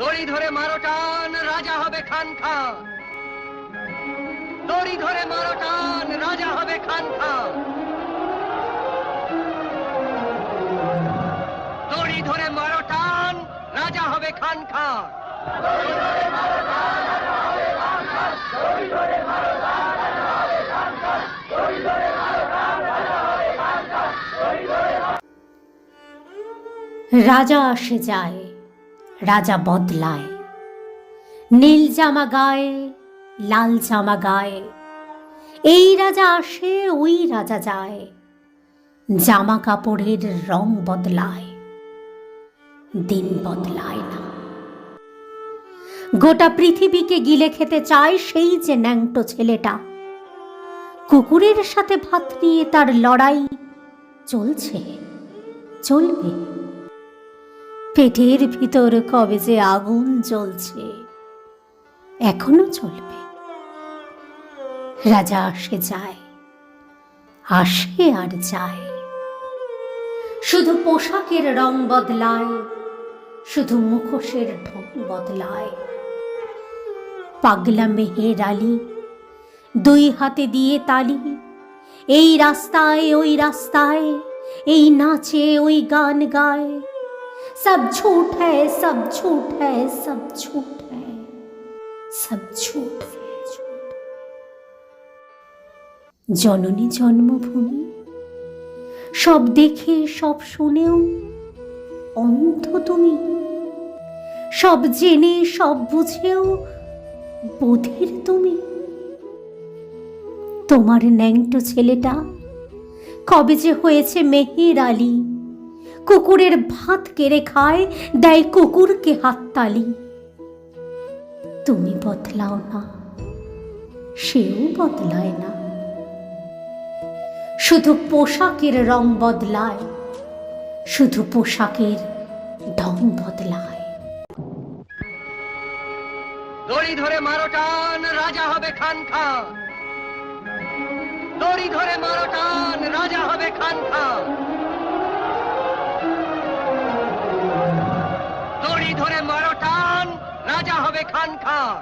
দড়ি ধরে মারো টান, রাজা হবে খান খান। দড়ি ধরে মারো টান, রাজা হবে খান খান। দড়ি ধরে মারো টান, রাজা হবে খান খান। রাজা আসে যায়। রাজা বদলায়। নীল জামা গায়ে, লাল জামা গায়ে, এই রাজা আসে, ওই রাজা যায়। জামা কাপড়ের রং বদলায়, দিন বদলায় না। গোটা পৃথিবীকে গিলে খেতে চায় সেই যে ন্যাংটো ছেলেটা। কুকুরের সাথে ভাত নিয়ে তার লড়াই চলছে, চলবে। পেটের ভিতর কবে যে আগুন জ্বলছে, এখনও চলবে। রাজা আসে যায়, আসে আর যায়। শুধু পোশাকের রং বদলায়, শুধু মুখোশের ঢং বদলায়। পাগলা মেহের আলী দুই হাতে দিয়ে তালি, এই রাস্তায়, ওই রাস্তায়, এই নাচে, ওই গান গায়। सब झूठ है सब झूठ है सब झूठ है सब झूठ है झूठ জননী জন্মভূমি সব দেখে সব শুনেও অন্ধ তুমি সব জেনে সব বুঝেও বোধের তুমি তোমার ন্যাংটো ছেলেটা কবে যে হয়েছে মেহের আলী কুকুরের ভাত কেড়ে খায়, দেয় কুকুরকে হাততালি। তুমি বদলাও না, সেও বদলায় না। শুধু পোশাকের রং বদলায়, শুধু পোশাকের ঢং বদলায়। দড়ি ধরে মারো টান, রাজা হবে খান খান। দড়ি ধরে মারো টান, রাজা হবে খান খান। রাজা হবে খান খান।